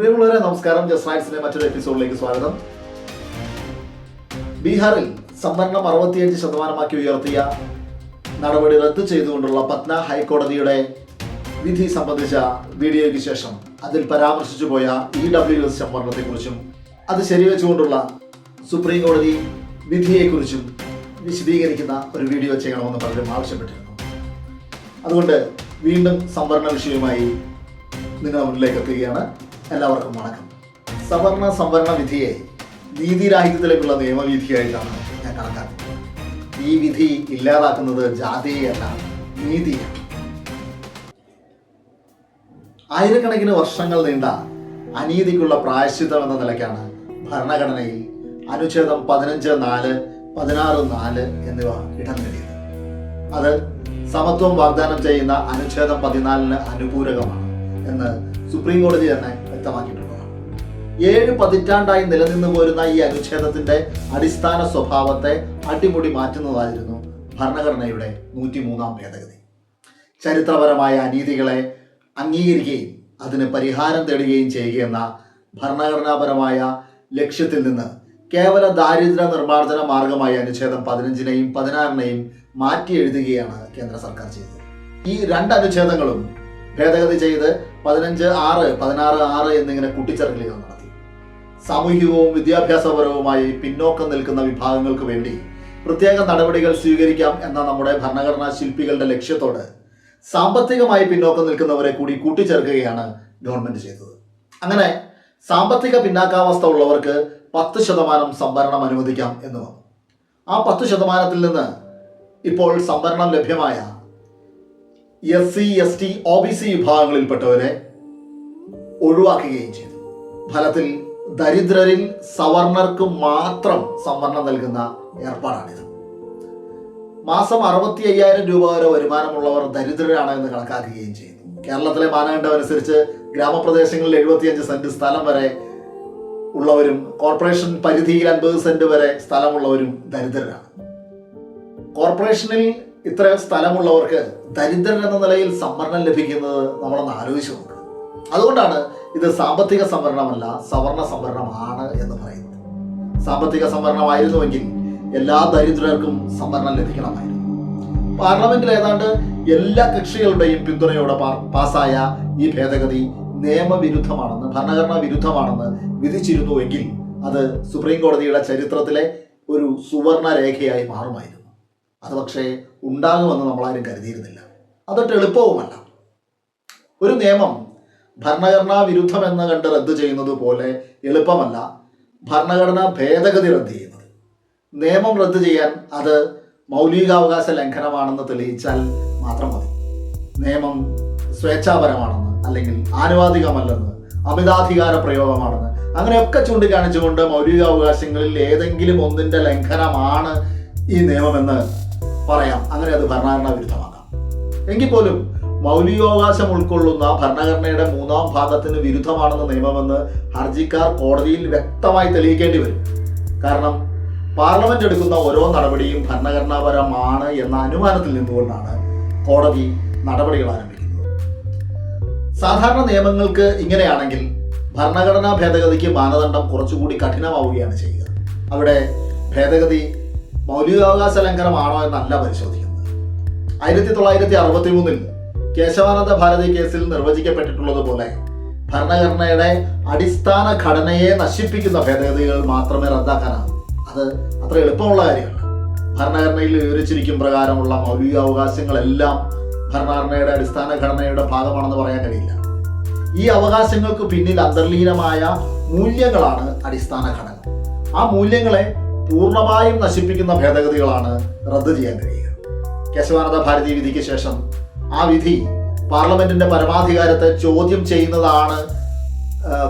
പ്രിയമുള്ളവരെ നമസ്കാരം. ജസ്റ്റ് റൈറ്റ്സിലെ മറ്റൊരു എപ്പിസോഡിലേക്ക് സ്വാഗതം. ബീഹാറിൽ സംവരണം അറുപത്തിയഞ്ച് ശതമാനമാക്കി ഉയർത്തിയ നടപടി റദ്ദു ചെയ്തുകൊണ്ടുള്ള പത്ന ഹൈക്കോടതിയുടെ വിധി സംബന്ധിച്ച വീഡിയോയ്ക്ക് ശേഷം അതിൽ പരാമർശിച്ചു പോയ ഇ ഡബ്ല്യു എസ് സംവരണത്തെക്കുറിച്ചും അത് ശരിവെച്ചുകൊണ്ടുള്ള സുപ്രീം കോടതി വിധിയെക്കുറിച്ചും വിശദീകരിക്കുന്ന ഒരു വീഡിയോ ചെയ്യണമെന്ന് പലരും ആവശ്യപ്പെട്ടിരുന്നു. അതുകൊണ്ട് വീണ്ടും സംവരണ വിഷയവുമായി നിങ്ങളുടെ മുന്നിലേക്ക് എത്തുകയാണ്. എല്ലാവർക്കും വണക്കം. സവർണ സംവരണ വിധിയെ നീതിരാഹിത്യത്തിലേക്കുള്ള നിയമവിധിയായിട്ടാണ് ഞാൻ കണക്കാക്കുന്നത്. ഈ വിധി ഇല്ലാതാക്കുന്നത് ജാതിയല്ല നീതിയാണ് ആയിരക്കണക്കിന് വർഷങ്ങൾ നീണ്ട അനീതിക്കുള്ള പ്രായശ്ചിത്തം എന്ന നിലയ്ക്കാണ് ഭരണഘടനയിൽ അനുച്ഛേദം പതിനഞ്ച് നാല് പതിനാറ് നാല് എന്നിവ ഇടം നേടിയത്. അത് സമത്വം വാഗ്ദാനം ചെയ്യുന്ന അനുച്ഛേദം പതിനാലിന് അനുപൂരകമാണ് എന്ന് സുപ്രീം കോടതി തന്നെ വ്യക്തമാക്കിയിട്ടുള്ളതാണ് ഏഴ് പതിറ്റാണ്ടായി നിലനിന്നു പോരുന്ന ഈ അനുച്ഛേദത്തിന്റെ അടിസ്ഥാന സ്വഭാവത്തെ അടിമുടി മാറ്റുന്നതായിരുന്നു ഭരണഘടനയുടെ നൂറ്റിമൂന്നാം ഭേദഗതി. ചരിത്രപരമായ അനീതികളെ അംഗീകരിക്കുകയും അതിന് പരിഹാരം തേടുകയും ചെയ്യുകയെന്ന ഭരണഘടനാപരമായ ലക്ഷ്യത്തിൽ നിന്ന് കേവല ദാരിദ്ര്യ നിർമ്മാർജന മാർഗമായ അനുച്ഛേദം പതിനഞ്ചിനെയും പതിനാറിനെയും മാറ്റി എഴുതുകയാണ് കേന്ദ്ര സർക്കാർ ചെയ്തത്. ഈ രണ്ട് അനുച്ഛേദങ്ങളും ഭേദഗതി ചെയ്ത് പതിനഞ്ച് ആറ് പതിനാറ് ആറ് എന്നിങ്ങനെ കൂട്ടിച്ചേർക്കലുകൾ നടത്തി. സാമൂഹികവും വിദ്യാഭ്യാസപരവുമായി പിന്നോക്കം നിൽക്കുന്ന വിഭാഗങ്ങൾക്ക് വേണ്ടി പ്രത്യേക നടപടികൾ സ്വീകരിക്കാം എന്ന നമ്മുടെ ഭരണഘടനാ ശില്പികളുടെ ലക്ഷ്യത്തോട് സാമ്പത്തികമായി പിന്നോക്കം നിൽക്കുന്നവരെ കൂടി കൂട്ടിച്ചേർക്കുകയാണ് ഗവൺമെന്റ് ചെയ്തത്. അങ്ങനെ സാമ്പത്തിക പിന്നാക്കാവസ്ഥ ഉള്ളവർക്ക് പത്ത് ശതമാനം സംവരണം അനുവദിക്കാം എന്ന് വന്നു. ആ പത്ത് ശതമാനത്തിൽ നിന്ന് ഇപ്പോൾ സംവരണം ലഭ്യമായ S C S T O B C വിഭാഗങ്ങളിൽപ്പെട്ടവരെ ഒഴിവാക്കുകയും ചെയ്തു. ഫലത്തിൽ ദരിദ്രരിൽ സവർണർക്ക് മാത്രം സംവരണം നൽകുന്ന ഏർപ്പാടാണിത്. മാസം അറുപത്തി അയ്യായിരം രൂപ വരെ വരുമാനമുള്ളവർ ദരിദ്രരാണ് എന്ന് കണക്കാക്കുകയും ചെയ്യുന്നു കേരളത്തിലെ മാനദണ്ഡം അനുസരിച്ച് ഗ്രാമപ്രദേശങ്ങളിൽ എഴുപത്തിയഞ്ച് സെന്റ് സ്ഥലം വരെ ഉള്ളവരും കോർപ്പറേഷൻ പരിധിയിൽ അൻപത് സെന്റ് വരെ സ്ഥലമുള്ളവരും ദരിദ്രരാണ്. കോർപ്പറേഷനിൽ ഇത്രയും സ്ഥലമുള്ളവർക്ക് ദരിദ്രൻ എന്ന നിലയിൽ സംവരണം ലഭിക്കുന്നത് നമ്മളൊന്ന് ആലോചിച്ചുകൊണ്ട് അതുകൊണ്ടാണ് ഇത് സാമ്പത്തിക സംവരണമല്ല സവർണ സംവരണമാണ് എന്ന് പറയുന്നത്. സാമ്പത്തിക സംവരണമായിരുന്നുവെങ്കിൽ എല്ലാ ദരിദ്രർക്കും സംവരണം ലഭിക്കണമായിരുന്നു. പാർലമെന്റിൽ ഏതാണ്ട് എല്ലാ കക്ഷികളുടെയും പിന്തുണയോടെ പാസ്സായ ഈ ഭേദഗതി നിയമവിരുദ്ധമാണെന്ന് ഭരണഘടനാ വിരുദ്ധമാണെന്ന് വിധിച്ചിരുന്നുവെങ്കിൽ അത് സുപ്രീം കോടതിയുടെ ചരിത്രത്തിലെ ഒരു സുവർണ രേഖയായി മാറുമായിരുന്നു. അത് പക്ഷേ ഉണ്ടാകുമെന്ന് നമ്മളാരും കരുതിയിരുന്നില്ല. അതൊട്ട് എളുപ്പവുമല്ല. ഒരു നിയമം ഭരണഘടനാ വിരുദ്ധമെന്ന് കണ്ട് റദ്ദു ചെയ്യുന്നത് പോലെ എളുപ്പമല്ല ഭരണഘടനാ ഭേദഗതി റദ്ദു ചെയ്യുന്നത്. നിയമം റദ്ദു ചെയ്യാൻ അത് മൗലികാവകാശ ലംഘനമാണെന്ന് തെളിയിച്ചാൽ മാത്രം മതി. നിയമം സ്വേച്ഛാപരമാണെന്ന് അല്ലെങ്കിൽ ആനുവാദികമല്ലെന്ന് അമിതാധികാര പ്രയോഗമാണെന്ന് അങ്ങനെയൊക്കെ ചൂണ്ടിക്കാണിച്ചുകൊണ്ട് മൗലികാവകാശങ്ങളിൽ ഏതെങ്കിലും ഒന്നിന്റെ ലംഘനമാണ് ഈ നിയമമെന്ന് പറയാം. അങ്ങനെ അത് ഭരണഘടനാ വിരുദ്ധമാക്കാം. എങ്കിൽ പോലും മൗലികാവകാശം ഉൾക്കൊള്ളുന്ന ഭരണഘടനയുടെ മൂന്നാം ഭാഗത്തിന് വിരുദ്ധമാണെന്ന നിയമമെന്ന് ഹർജിക്കാർ കോടതിയിൽ വ്യക്തമായി തെളിയിക്കേണ്ടി വരും. കാരണം പാർലമെന്റ് എടുക്കുന്ന ഓരോ നടപടിയും ഭരണഘടനാപരമാണ് എന്ന അനുമാനത്തിൽ നിന്നുകൊണ്ടാണ് കോടതി നടപടികൾ ആരംഭിക്കുന്നത്. സാധാരണ നിയമങ്ങൾക്ക് ഇങ്ങനെയാണെങ്കിൽ ഭരണഘടനാ ഭേദഗതിക്ക് മാനദണ്ഡം കുറച്ചുകൂടി കഠിനമാവുകയാണ് ചെയ്യുക. അവിടെ ഭേദഗതി മൗലികാവകാശ ലംഘനമാണോ എന്നല്ല പരിശോധിക്കുന്നത്. ആയിരത്തി തൊള്ളായിരത്തി അറുപത്തി മൂന്നിൽ കേശവാനന്ദ ഭാരതി കേസിൽ നിർവചിക്കപ്പെട്ടിട്ടുള്ളതുപോലെ ഭരണഘടനയുടെ അടിസ്ഥാന ഘടനയെ നശിപ്പിക്കുന്ന ഭേദഗതികൾ മാത്രമേ റദ്ദാക്കാനാവൂ അത് അത്ര എളുപ്പമുള്ള കാര്യമല്ല. ഭരണഘടനയിൽ വിവരിച്ചിരിക്കും പ്രകാരമുള്ള മൗലികാവകാശങ്ങളെല്ലാം ഭരണഘടനയുടെ അടിസ്ഥാന ഘടനയുടെ ഭാഗമാണെന്ന് പറയാൻ കഴിയില്ല. ഈ അവകാശങ്ങൾക്ക് പിന്നിൽ അന്തർലീനമായ മൂല്യങ്ങളാണ് അടിസ്ഥാന ഘടന ആ മൂല്യങ്ങളെ പൂർണമായും നശിപ്പിക്കുന്ന ഭേദഗതികളാണ് റദ്ദു ചെയ്യാൻ കഴിയുക. കേശവാനന്ദ ഭാരതി വിധിക്ക് ശേഷം ആ വിധി പാർലമെന്റിന്റെ പരമാധികാരത്തെ ചോദ്യം ചെയ്യുന്നതാണ്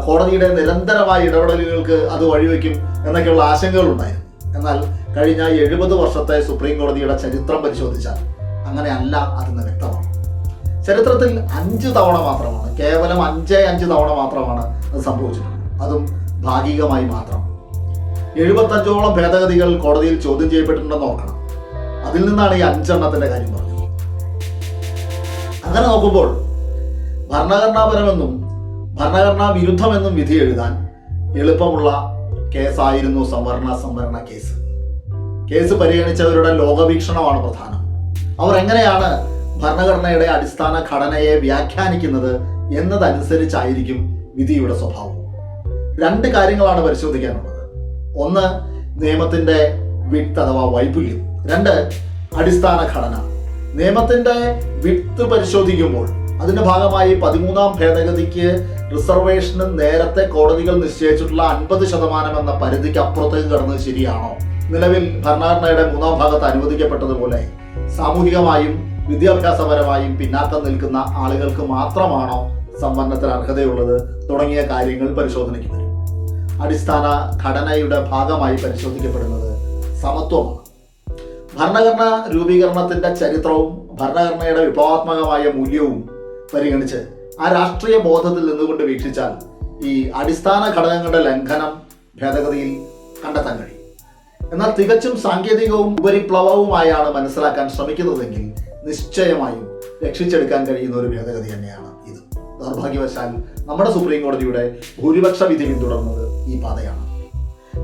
കോടതിയുടെ നിരന്തരമായ ഇടപെടലുകൾക്ക് അത് വഴിവെക്കും എന്നൊക്കെയുള്ള ആശങ്കകൾ ഉണ്ടായിരുന്നു എന്നാൽ കഴിഞ്ഞ എഴുപത് വർഷത്തെ സുപ്രീം കോടതിയുടെ ചരിത്രം പരിശോധിച്ചാൽ അങ്ങനെയല്ല അതെന്ന് വ്യക്തമാണ്. ചരിത്രത്തിൽ അഞ്ച് തവണ മാത്രമാണ് കേവലം അഞ്ചേ അഞ്ച് തവണ മാത്രമാണ് അത് സംഭവിച്ചിട്ടുള്ളത്. അതും ഭാഗികമായി മാത്രം എഴുപത്തഞ്ചോളം ഭേദഗതികൾ കോടതിയിൽ ചോദ്യം ചെയ്യപ്പെട്ടിട്ടുണ്ടെന്ന് ഓർക്കണം. അതിൽ നിന്നാണ് ഈ അഞ്ചെണ്ണത്തിന്റെ കാര്യം പറഞ്ഞത്. അങ്ങനെ നോക്കുമ്പോൾ ഭരണഘടനാപരമെന്നും ഭരണഘടനാ വിരുദ്ധമെന്നും വിധി എഴുതാൻ എളുപ്പമുള്ള കേസായിരുന്നു സംവരണ സംവരണ കേസ്. കേസ് പരിഗണിച്ചവരുടെ ലോകവീക്ഷണമാണ് പ്രധാനം. അവർ എങ്ങനെയാണ് ഭരണഘടനയുടെ അടിസ്ഥാന ഘടനയെ വ്യാഖ്യാനിക്കുന്നത് എന്നതനുസരിച്ചായിരിക്കും വിധിയുടെ സ്വഭാവം. രണ്ട് കാര്യങ്ങളാണ് പരിശോധിക്കാനുള്ളത്. ഒന്ന് നിയമത്തിന്റെ വിട്ട് അഥവാ വൈപുല്യം. രണ്ട് അടിസ്ഥാന ഘടന. നിയമത്തിന്റെ വിട്ട് പരിശോധിക്കുമ്പോൾ അതിന്റെ ഭാഗമായി പതിമൂന്നാം ഭേദഗതിക്ക് റിസർവേഷന് നേരത്തെ കോടതികൾ നിശ്ചയിച്ചിട്ടുള്ള അൻപത് ശതമാനം എന്ന പരിധിക്ക് അപ്പുറത്തേക്ക് കടന്നത് ശരിയാണോ? നിലവിൽ ഭരണഘടനയുടെ മൂന്നാം ഭാഗത്ത് അനുവദിക്കപ്പെട്ടതുപോലെ സാമൂഹികമായും വിദ്യാഭ്യാസപരമായും പിന്നാക്കം നിൽക്കുന്ന ആളുകൾക്ക് മാത്രമാണോ സംവരണത്തിന് അർഹതയുള്ളത്? തുടങ്ങിയ കാര്യങ്ങൾ പരിശോധനയ്ക്ക് വരും. അടിസ്ഥാന ഘടനയുടെ ഭാഗമായി പരിശോധിക്കപ്പെടുന്നത് സമത്വമാണ്. ഭരണഘടന രൂപീകരണത്തിന്റെ ചരിത്രവും ഭരണഘടനയുടെ വിപ്ലവാത്മകമായ മൂല്യവും പരിഗണിച്ച് ആ രാഷ്ട്രീയ ബോധത്തിൽ നിന്നുകൊണ്ട് വീക്ഷിച്ചാൽ ഈ അടിസ്ഥാന ഘടകങ്ങളുടെ ലംഘനം ഭേദഗതിയിൽ കണ്ടെത്താൻ കഴിയും. എന്നാൽ തികച്ചും സാങ്കേതികവും ഉപരിപ്ലവവുമായാണ് മനസ്സിലാക്കാൻ ശ്രമിക്കുന്നതെങ്കിൽ നിശ്ചയമായും രക്ഷിച്ചെടുക്കാൻ കഴിയുന്ന ഒരു ഭേദഗതി തന്നെയാണ് ഇത്. ദൗർഭാഗ്യവശാൽ നമ്മുടെ സുപ്രീം കോടതിയുടെ ഭൂരിപക്ഷ വിധി പിന്തുടർന്നത് ഈ പാതയാണ്.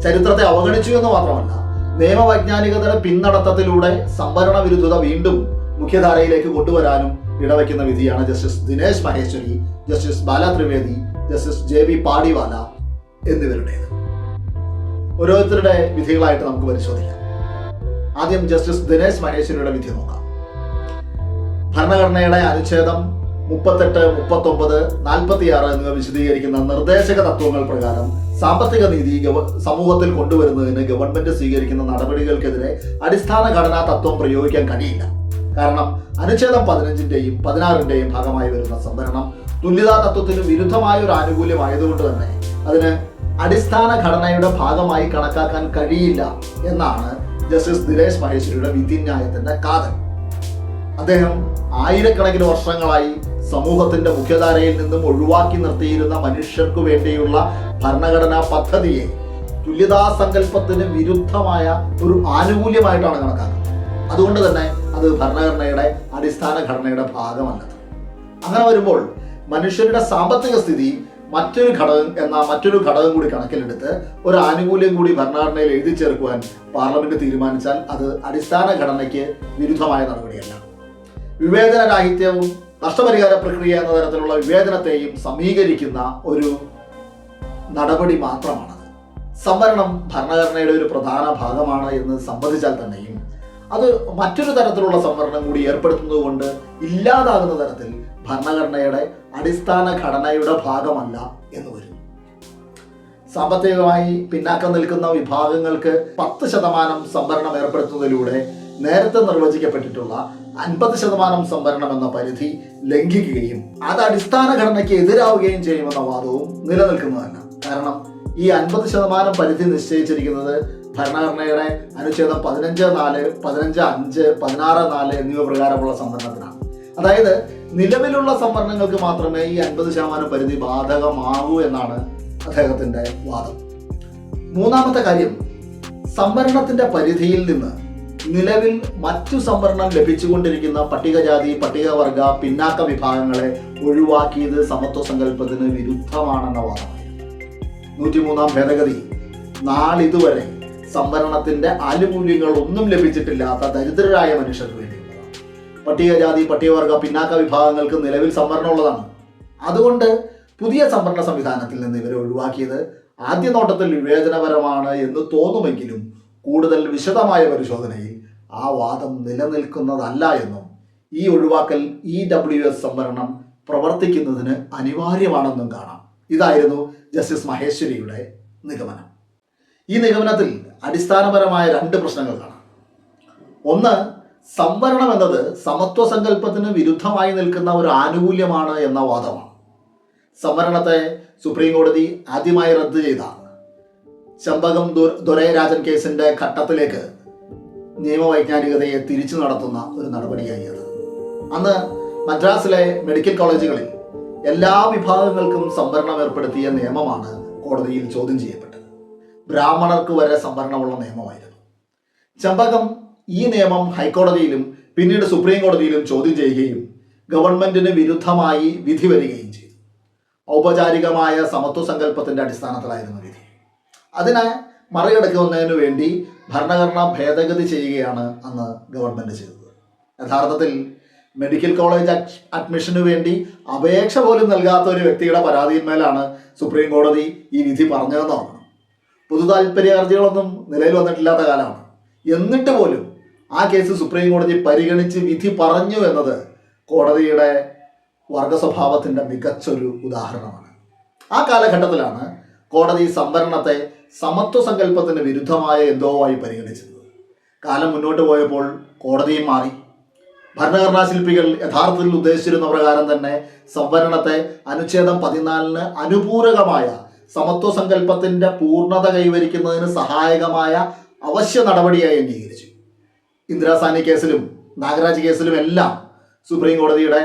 ചരിത്രത്തെ അവഗണിച്ചു എന്ന് മാത്രമല്ല നിയമവൈജ്ഞാനികതയുടെ പിന്നടത്തത്തിലൂടെ സംവരണ വിരുദ്ധത വീണ്ടും മുഖ്യധാരയിലേക്ക് കൊണ്ടുവരാനും ഇടവയ്ക്കുന്ന വിധിയാണ് justice Dinesh Maheshwari justice Bela Trivedi justice J B Pardiwala എന്നിവരുടേത്. ഓരോരുത്തരുടെ വിധികളായിട്ട് നമുക്ക് പരിശോധിക്കാം. ആദ്യം ജസ്റ്റിസ് ദിനേശ് മഹേശ്വരിയുടെ വിധി നോക്കാം. ഭരണഘടനയുടെ അനുച്ഛേദം മുപ്പത്തെട്ട് മുപ്പത്തൊമ്പത് നാൽപ്പത്തിയാറ് എന്നിവ വിശദീകരിക്കുന്ന നിർദ്ദേശക തത്വങ്ങൾ പ്രകാരം സാമ്പത്തിക നീതി സമൂഹത്തിൽ കൊണ്ടുവരുന്നതിന് ഗവൺമെന്റ് സ്വീകരിക്കുന്ന നടപടികൾക്കെതിരെ അടിസ്ഥാന ഘടനാ തത്വം പ്രയോഗിക്കാൻ കഴിയില്ല. കാരണം അനുച്ഛേദം പതിനഞ്ചിന്റെയും പതിനാറിന്റെയും ഭാഗമായി വരുന്ന സംവരണം തുല്യതാ തത്വത്തിന് വിരുദ്ധമായ ഒരു ആനുകൂല്യമായതുകൊണ്ട് തന്നെ അതിന് അടിസ്ഥാന ഘടനയുടെ ഭാഗമായി കണക്കാക്കാൻ കഴിയില്ല എന്നാണ് ജസ്റ്റിസ് ദിനേശ് മഹേശ്വരിയുടെ വിധിന്യായത്തിന്റെ കാതൽ. അദ്ദേഹം ആയിരക്കണക്കിന് വർഷങ്ങളായി സമൂഹത്തിന്റെ മുഖ്യധാരയിൽ നിന്നും ഒഴിവാക്കി നിർത്തിയിരുന്ന മനുഷ്യർക്കു വേണ്ടിയുള്ള ഭരണഘടനാ പദ്ധതിയെ തുല്യതാ സങ്കല്പത്തിന് വിരുദ്ധമായ ഒരു ആനുകൂല്യമായിട്ടാണ് കണക്കാക്കുന്നത്. അതുകൊണ്ട് തന്നെ അത് ഭരണഘടനയുടെ അടിസ്ഥാന ഘടനയുടെ ഭാഗമല്ലത് അങ്ങനെ വരുമ്പോൾ മനുഷ്യരുടെ സാമ്പത്തിക സ്ഥിതി മറ്റൊരു ഘടകം എന്ന മറ്റൊരു ഘടകം കൂടി കണക്കിലെടുത്ത് ഒരു ആനുകൂല്യം കൂടി ഭരണഘടനയിൽ എഴുതി ചേർക്കുവാൻ പാർലമെന്റ് തീരുമാനിച്ചാൽ അത് അടിസ്ഥാന ഘടനയ്ക്ക് വിരുദ്ധമായ നടപടിയല്ല. വിവേചന രാഹിത്യവും നഷ്ടപരിഹാര പ്രക്രിയ എന്ന തരത്തിലുള്ള വിവേചനത്തെയും സമീകരിക്കുന്ന ഒരു നടപടി മാത്രമാണ്. സംവരണം ഭരണഘടനയുടെ ഒരു പ്രധാന ഭാഗമാണ് എന്ന് സംബന്ധിച്ചാൽ തന്നെയും അത് മറ്റൊരു തരത്തിലുള്ള സംവരണം കൂടി ഏർപ്പെടുത്തുന്നത് കൊണ്ട് ഇല്ലാതാകുന്ന തരത്തിൽ ഭരണഘടനയുടെ അടിസ്ഥാന ഘടനയുടെ ഭാഗമല്ല എന്ന് വരുന്നു സാമ്പത്തികമായി പിന്നാക്കം നിൽക്കുന്ന വിഭാഗങ്ങൾക്ക് പത്ത് ശതമാനം സംവരണം ഏർപ്പെടുത്തുന്നതിലൂടെ നേരത്തെ നിർവചിക്കപ്പെട്ടിട്ടുള്ള അൻപത് ശതമാനം സംവരണം എന്ന പരിധി ലംഘിക്കുകയും അത് അടിസ്ഥാന ഘടനയ്ക്ക് എതിരാവുകയും ചെയ്യുമെന്ന വാദവും നിലനിൽക്കുന്നതല്ല കാരണം ഈ അൻപത് ശതമാനം പരിധി നിശ്ചയിച്ചിരിക്കുന്നത് ഭരണഘടനയുടെ അനുച്ഛേദം പതിനഞ്ച് നാല് പതിനഞ്ച് അഞ്ച് പതിനാറ് നാല് എന്നിവ പ്രകാരമുള്ള സംവരണത്തിനാണ്. അതായത് നിലവിലുള്ള സംവരണങ്ങൾക്ക് മാത്രമേ ഈ അൻപത് ശതമാനം പരിധി ബാധകമാകൂ എന്നാണ് അദ്ദേഹത്തിന്റെ വാദം. മൂന്നാമത്തെ കാര്യം സംവരണത്തിന്റെ പരിധിയിൽ നിന്ന് നിലവിൽ മറ്റു സംവരണം ലഭിച്ചുകൊണ്ടിരിക്കുന്ന പട്ടികജാതി പട്ടികവർഗ പിന്നാക്ക വിഭാഗങ്ങളെ ഒഴിവാക്കിയത് സമത്വ സങ്കല്പത്തിന് വിരുദ്ധമാണെന്ന വാദമായിരുന്നു നൂറ്റിമൂന്നാം ഭേദഗതി. നാളിതുവരെ സംവരണത്തിന്റെ ആനുകൂല്യങ്ങൾ ഒന്നും ലഭിച്ചിട്ടില്ലാത്ത ദരിദ്രരായ മനുഷ്യർക്ക് വേണ്ടിയുള്ളതാണ്. പട്ടികജാതി പട്ടികവർഗ പിന്നാക്ക വിഭാഗങ്ങൾക്ക് നിലവിൽ സംവരണമുള്ളതാണ് അതുകൊണ്ട് പുതിയ സംവരണ സംവിധാനത്തിൽ നിന്ന് ഇവരെ ഒഴിവാക്കിയത് ആദ്യ നോട്ടത്തിൽ വിവേചനപരമാണ് എന്ന് തോന്നുമെങ്കിലും കൂടുതൽ വിശദമായ പരിശോധനയിൽ ആ വാദം നിലനിൽക്കുന്നതല്ല എന്നും ഈ ഒഴിവാക്കൽ ഇ ഡബ്ല്യു എസ് സംവരണം പ്രവർത്തിക്കുന്നതിന് അനിവാര്യമാണെന്നും കാണാം. ഇതായിരുന്നു ജസ്റ്റിസ് മഹേശ്വരിയുടെ നിഗമനം. ഈ നിഗമനത്തിൽ അടിസ്ഥാനപരമായ രണ്ട് പ്രശ്നങ്ങൾ കാണാം. ഒന്ന് സംവരണം എന്നത് സമത്വ സങ്കല്പത്തിന് വിരുദ്ധമായി നിൽക്കുന്ന ഒരു ആനുകൂല്യമാണ് എന്ന വാദമാണ്. സംവരണത്തെ സുപ്രീം കോടതി ആദ്യമായി റദ്ദ് ചെയ്ത ചമ്പകം ദുരൈരാജൻ കേസിന്റെ ഘട്ടത്തിലേക്ക് നിയമവൈജ്ഞാനികതയെ തിരിച്ചു നടത്തുന്ന ഒരു നടപടിയായി അത് അന്ന് മദ്രാസിലെ മെഡിക്കൽ കോളേജുകളിൽ എല്ലാ വിഭാഗങ്ങൾക്കും സംവരണം ഏർപ്പെടുത്തിയ നിയമമാണ് കോടതിയിൽ ചോദ്യം ചെയ്യപ്പെട്ടത്. ബ്രാഹ്മണർക്ക് വരെ സംവരണമുള്ള നിയമമായിരുന്നു. ചമ്പകം ഈ നിയമം ഹൈക്കോടതിയിലും പിന്നീട് സുപ്രീം കോടതിയിലും ചോദ്യം ചെയ്യുകയും ഗവൺമെന്റിന് വിരുദ്ധമായി വിധി വരികയും ചെയ്തു. ഔപചാരികമായ സമത്വ സങ്കല്പത്തിന്റെ അടിസ്ഥാനത്തിലായിരുന്നു വിധി. അതിനെ മറികടക്കുന്നതിന് വേണ്ടി ഭരണഘടന ഭേദഗതി ചെയ്യുകയാണ് അന്ന് ഗവൺമെന്റ് ചെയ്തത്. യഥാർത്ഥത്തിൽ മെഡിക്കൽ കോളേജ് അഡ്മിഷനു വേണ്ടി അപേക്ഷ പോലും നൽകാത്ത ഒരു വ്യക്തിയുടെ പരാതിയിന്മേലാണ് സുപ്രീം കോടതി ഈ വിധി പറഞ്ഞതെന്നാണ് പൊതു താല്പര്യ ഹർജികളൊന്നും നിലയിൽ വന്നിട്ടില്ലാത്ത കാലമാണ്. എന്നിട്ട് പോലും ആ കേസ് സുപ്രീം കോടതി പരിഗണിച്ച് വിധി പറഞ്ഞു എന്നത് കോടതിയുടെ വർഗസ്വഭാവത്തിന്റെ മികച്ചൊരു ഉദാഹരണമാണ്. ആ കാലഘട്ടത്തിലാണ് കോടതി സംവരണത്തെ സമത്വ സങ്കല്പത്തിന് വിരുദ്ധമായ എന്തോ ആയി പരിഗണിച്ചത് കാലം മുന്നോട്ട് പോയപ്പോൾ കോടതിയും മാറി. ഭരണഘടനാ ശില്പികൾ യഥാർത്ഥത്തിൽ ഉദ്ദേശിച്ചിരുന്ന പ്രകാരം തന്നെ സംവരണത്തെ അനുച്ഛേദം പതിനാലിന് അനുപൂരകമായ സമത്വ സങ്കല്പത്തിന്റെ പൂർണത കൈവരിക്കുന്നതിന് സഹായകമായ അവശ്യ നടപടിയായി അംഗീകരിച്ചു. ഇന്ദിരാസാനി കേസിലും നാഗരാജ് കേസിലും എല്ലാം സുപ്രീം കോടതിയുടെ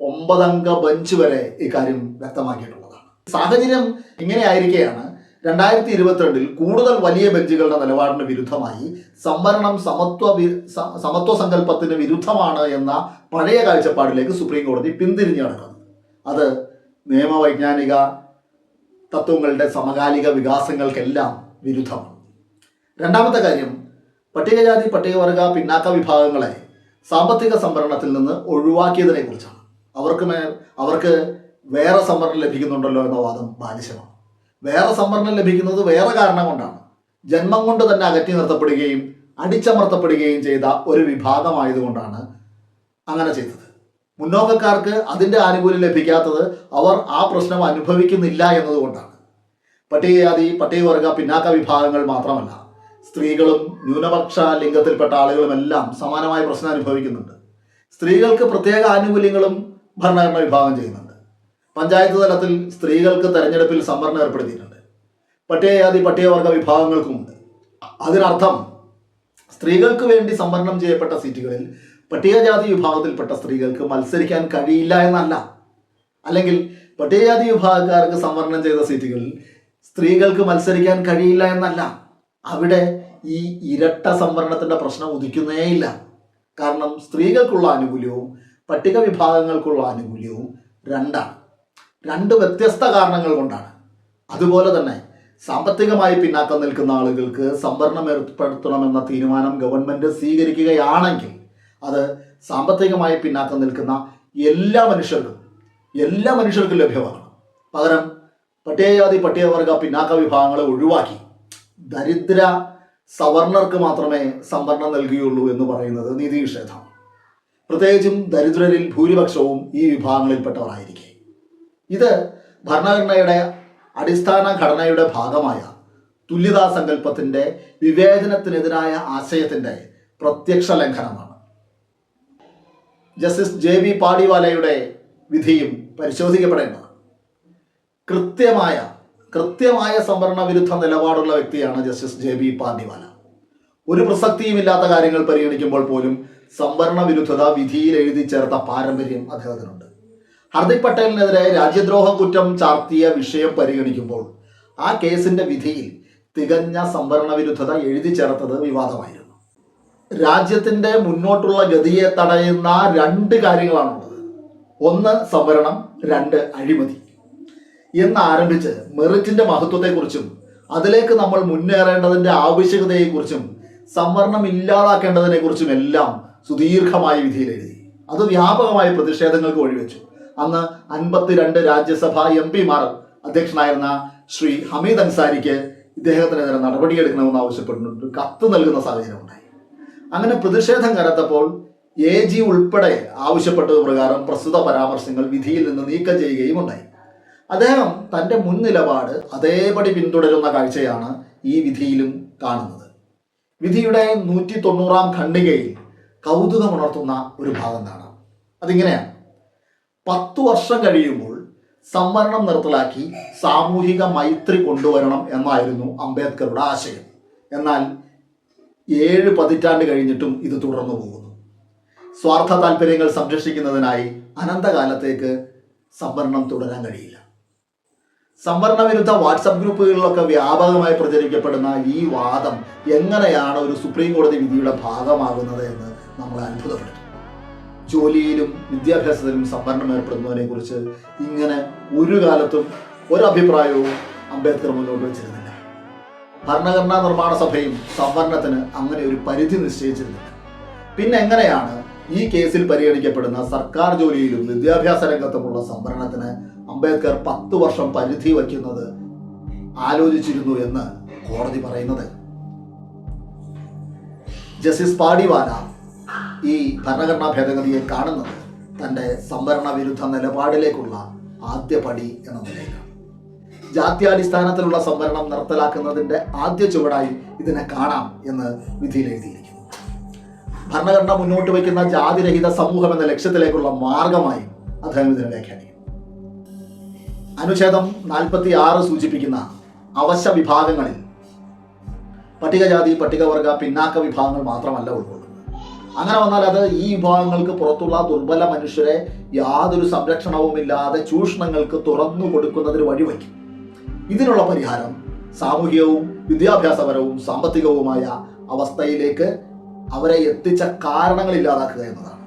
ഒമ്പതംഗ ബെഞ്ച് വരെ ഇക്കാര്യം വ്യക്തമാക്കിയിട്ടുള്ളതാണ്. സാഹചര്യം ഇങ്ങനെയായിരിക്കെയാണ് രണ്ടായിരത്തി ഇരുപത്തിരണ്ടിൽ കൂടുതൽ വലിയ ബെഞ്ചുകളുടെ നിലപാടിന് വിരുദ്ധമായി സംവരണം സമത്വ സമത്വ സങ്കല്പത്തിന് വിരുദ്ധമാണ് എന്ന പഴയ കാഴ്ചപ്പാടിലേക്ക് സുപ്രീം കോടതി പിന്തിരിഞ്ഞു നടക്കുന്നത് അത് നിയമവൈജ്ഞാനിക തത്വങ്ങളുടെ സമകാലിക വികാസങ്ങൾക്കെല്ലാം വിരുദ്ധമാണ്. രണ്ടാമത്തെ കാര്യം പട്ടികജാതി പട്ടികവർഗ പിന്നാക്ക വിഭാഗങ്ങളെ സാമ്പത്തിക സംവരണത്തിൽ നിന്ന് ഒഴിവാക്കിയതിനെ കുറിച്ചാണ് അവർക്ക് മേ അവർക്ക് വേറെ സംവരണം ലഭിക്കുന്നുണ്ടല്ലോ എന്ന വാദം ബാലിശമാണ്. വേറെ സംവരണം ലഭിക്കുന്നത് വേറെ കാരണം കൊണ്ടാണ്. ജന്മം കൊണ്ട് തന്നെ അകറ്റി നിർത്തപ്പെടുകയും അടിച്ചമർത്തപ്പെടുകയും ചെയ്ത ഒരു വിഭാഗമായതുകൊണ്ടാണ് അങ്ങനെ ചെയ്തത്. മുന്നോക്കക്കാർക്ക് അതിന്റെ ആനുകൂല്യം ലഭിക്കാത്തത് അവർ ആ പ്രശ്നം അനുഭവിക്കുന്നില്ല എന്നതുകൊണ്ടാണ്. പട്ടികജാതി പട്ടികവർഗ പിന്നാക്ക വിഭാഗങ്ങൾ മാത്രമല്ല സ്ത്രീകളും ന്യൂനപക്ഷ ലിംഗത്തിൽപ്പെട്ട ആളുകളുമെല്ലാം സമാനമായ പ്രശ്നം അനുഭവിക്കുന്നുണ്ട്. സ്ത്രീകൾക്ക് പ്രത്യേക ആനുകൂല്യങ്ങളും ഭരണഘടന വിഭാഗം ചെയ്യുന്നുണ്ട്. പഞ്ചായത്ത് തലത്തിൽ സ്ത്രീകൾക്ക് തെരഞ്ഞെടുപ്പിൽ സംവരണം ഏർപ്പെടുത്തിയിട്ടുണ്ട്. പട്ടികജാതി പട്ടികവർഗ വിഭാഗങ്ങൾക്കുമുണ്ട് അതിനർത്ഥം സ്ത്രീകൾക്ക് വേണ്ടി സംവരണം ചെയ്യപ്പെട്ട സീറ്റുകളിൽ പട്ടികജാതി വിഭാഗത്തിൽപ്പെട്ട സ്ത്രീകൾക്ക് മത്സരിക്കാൻ കഴിയില്ല എന്നല്ല. അല്ലെങ്കിൽ പട്ടികജാതി വിഭാഗക്കാർക്ക് സംവരണം ചെയ്ത സീറ്റുകളിൽ സ്ത്രീകൾക്ക് മത്സരിക്കാൻ കഴിയില്ല എന്നല്ല. അവിടെ ഈ ഇരട്ട സംവരണത്തിന്റെ പ്രശ്നം ഉദിക്കുന്നേയില്ല. കാരണം സ്ത്രീകൾക്കുള്ള ആനുകൂല്യവും പട്ടിക വിഭാഗങ്ങൾക്കുള്ള ആനുകൂല്യവും രണ്ടാണ്. രണ്ട് വ്യത്യസ്ത കാരണങ്ങൾ കൊണ്ടാണ്. അതുപോലെ തന്നെ സാമ്പത്തികമായി പിന്നാക്കം നിൽക്കുന്ന ആളുകൾക്ക് സംവരണം ഏർപ്പെടുത്തണമെന്ന തീരുമാനം ഗവൺമെന്റ് സ്വീകരിക്കുകയാണെങ്കിൽ അത് സാമ്പത്തികമായി പിന്നാക്കം നിൽക്കുന്ന എല്ലാ മനുഷ്യർക്കും എല്ലാ മനുഷ്യർക്കും ലഭ്യമാകണം. പകരം പട്ടികജാതി പട്ടികവർഗ പിന്നാക്ക വിഭാഗങ്ങളെ ഒഴിവാക്കി ദരിദ്ര സവർണർക്ക് മാത്രമേ സംവരണം നൽകുകയുള്ളൂ എന്ന് പറയുന്നത് നീതി നിഷേധമാണ് പ്രത്യേകിച്ചും ദരിദ്രരിൽ ഭൂരിപക്ഷവും ഈ വിഭാഗങ്ങളിൽപ്പെട്ടവരായിരിക്കെ. ഇത് ഭരണഘടനയുടെ അടിസ്ഥാന ഘടനയുടെ ഭാഗമായ തുല്യതാ സങ്കല്പത്തിന്റെ വിവേചനത്തിനെതിരായ ആശയത്തിന്റെ പ്രത്യക്ഷ ലംഘനമാണ്. ജസ്റ്റിസ് ജെ വി പാടിവാലയുടെ വിധിയും പരിശോധിക്കപ്പെടേണ്ടതാണ്. കൃത്യമായ കൃത്യമായ സംവരണ വിരുദ്ധ നിലപാടുള്ള വ്യക്തിയാണ് ജസ്റ്റിസ് ജെ ബി പാണ്ടിവാല ഒരു പ്രസക്തിയുമില്ലാത്ത കാര്യങ്ങൾ പരിഗണിക്കുമ്പോൾ പോലും സംവരണ വിരുദ്ധത വിധിയിൽ എഴുതി ചേർത്ത പാരമ്പര്യം അദ്ദേഹത്തിനുണ്ട്. ഹർദിക് പട്ടേലിനെതിരെ രാജ്യദ്രോഹ കുറ്റം ചാർത്തിയ വിഷയം പരിഗണിക്കുമ്പോൾ ആ കേസിന്റെ വിധിയിൽ തികഞ്ഞ സംവരണ വിരുദ്ധത എഴുതി ചേർത്തത് വിവാദമായിരുന്നു. രാജ്യത്തിന്റെ മുന്നോട്ടുള്ള ഗതിയെ തടയുന്ന രണ്ട് കാര്യങ്ങളാണുള്ളത്. ഒന്ന് സംവരണം രണ്ട് അഴിമതി. എന്ന് ആരംഭിച്ച് മെറിറ്റിന്റെ മഹത്വത്തെക്കുറിച്ചും അതിലേക്ക് നമ്മൾ മുന്നേറേണ്ടതിന്റെ ആവശ്യകതയെക്കുറിച്ചും സംവരണം ഇല്ലാതാക്കേണ്ടതിനെക്കുറിച്ചും എല്ലാം സുദീർഘമായ വിധിയിൽ എഴുതി. അത് വ്യാപകമായ പ്രതിഷേധങ്ങൾക്ക് വഴിവെച്ചു. അന്ന് അൻപത്തിരണ്ട് രാജ്യസഭാ എം പിമാർ അധ്യക്ഷനായിരുന്ന ശ്രീ ഹമീദ് അൻസാരിക്ക് ഇദ്ദേഹത്തിനെതിരെ നടപടിയെടുക്കണമെന്ന് ആവശ്യപ്പെട്ടിട്ടുണ്ട്. കത്ത് നൽകുന്ന സാഹചര്യം ഉണ്ടായി. അങ്ങനെ പ്രതിഷേധം കരത്തപ്പോൾ എ ജി ഉൾപ്പെടെ ആവശ്യപ്പെട്ടത് പ്രകാരം പ്രസ്തുത പരാമർശങ്ങൾ വിധിയിൽ നിന്ന് നീക്കം ചെയ്യുകയും ഉണ്ടായി. അദ്ദേഹം തന്റെ മുൻ നിലപാട് അതേപടി പിന്തുടരുന്ന കാഴ്ചയാണ് ഈ വിധിയിലും കാണുന്നത്. വിധിയുടെ നൂറ്റി തൊണ്ണൂറാം ഖണ്ഡികയിൽ കൗതുകമുണർത്തുന്ന ഒരു ഭാഗം കാണാം. അതിങ്ങനെയാണ്. പത്തു വർഷം കഴിയുമ്പോൾ സംവരണം നിർത്തലാക്കി സാമൂഹിക മൈത്രി കൊണ്ടുവരണം എന്നായിരുന്നു അംബേദ്കറുടെ ആശയം. എന്നാൽ ഏഴ് പതിറ്റാണ്ട് കഴിഞ്ഞിട്ടും ഇത് തുടർന്നു പോകുന്നു. സ്വാർത്ഥ താല്പര്യങ്ങൾ സംരക്ഷിക്കുന്നതിനായി അനന്തകാലത്തേക്ക് സംവരണം തുടരാൻ കഴിയില്ല. സംവരണ വിരുദ്ധ വാട്സപ്പ് ഗ്രൂപ്പുകളിലൊക്കെ വ്യാപകമായി പ്രചരിക്കപ്പെടുന്ന ഈ വാദം എങ്ങനെയാണ് ഒരു സുപ്രീം കോടതി വിധിയുടെ ഭാഗമാകുന്നത് എന്ന് നമ്മളെ അത്ഭുതപ്പെടുത്തും. ജോലിയിലും വിദ്യാഭ്യാസത്തിലും സംവരണം ഏർപ്പെടുന്നതിനെ കുറിച്ച് ഇങ്ങനെ ഒരു കാലത്തും ഒരഭിപ്രായവും അംബേദ്കർ മുന്നോട്ട് വെച്ചിരുന്നില്ല. ഭരണഘടനാ നിർമ്മാണ സഭയും സംവരണത്തിന് അങ്ങനെ ഒരു പരിധി നിശ്ചയിച്ചിരുന്നില്ല. പിന്നെ എങ്ങനെയാണ് ഈ കേസിൽ പരിഗണിക്കപ്പെടുന്ന സർക്കാർ ജോലിയിലും വിദ്യാഭ്യാസ രംഗത്തുമുള്ള സംവരണത്തിന് അംബേദ്കർ പത്ത് വർഷം പരിധി വയ്ക്കുന്നത് ആലോചിച്ചിരുന്നു എന്ന് കോടതി പറയുന്നത്? ജസ്റ്റിസ് പാടിവാല ഈ ഭരണഘടനാ ഭേദഗതിയെ കാണുന്നത് തന്റെ സംവരണ വിരുദ്ധ നിലപാടിലേക്കുള്ള ആദ്യ പടി എന്ന നിലയിലാണ്. ജാത്യാടിസ്ഥാനത്തിലുള്ള സംവരണം നിർത്തലാക്കുന്നതിന്റെ ആദ്യ ചുവടായി ഇതിനെ കാണാം എന്ന് വിധിയിൽ എഴുതിയിരിക്കുന്നു ഭരണഘടന മുന്നോട്ട് വയ്ക്കുന്ന ജാതിരഹിത സമൂഹം എന്ന ലക്ഷ്യത്തിലേക്കുള്ള മാർഗമായി അദ്ദേഹം ഇതിനെ വ്യാഖ്യാനിക്കും അനുച്ഛേദം നാൽപ്പത്തി ആറ് സൂചിപ്പിക്കുന്ന അവശ്യ വിഭാഗങ്ങളിൽ പട്ടികജാതി പട്ടികവർഗ പിന്നാക്ക വിഭാഗങ്ങൾ മാത്രമല്ല ഉൾക്കൊള്ളുന്നത് അങ്ങനെ വന്നാൽ അത് ഈ വിഭാഗങ്ങൾക്ക് പുറത്തുള്ള ദുർബല മനുഷ്യരെ യാതൊരു സംരക്ഷണവും ഇല്ലാതെ ചൂഷണങ്ങൾക്ക് തുറന്നു കൊടുക്കുന്നതിന് വഴിവയ്ക്കും ഇതിനുള്ള പരിഹാരം സാമൂഹികവും വിദ്യാഭ്യാസപരവും സാമ്പത്തികവുമായ അവസ്ഥയിലേക്ക് അവരെ എത്തിച്ച കാരണങ്ങൾ ഇല്ലാതാക്കുക എന്നതാണ്.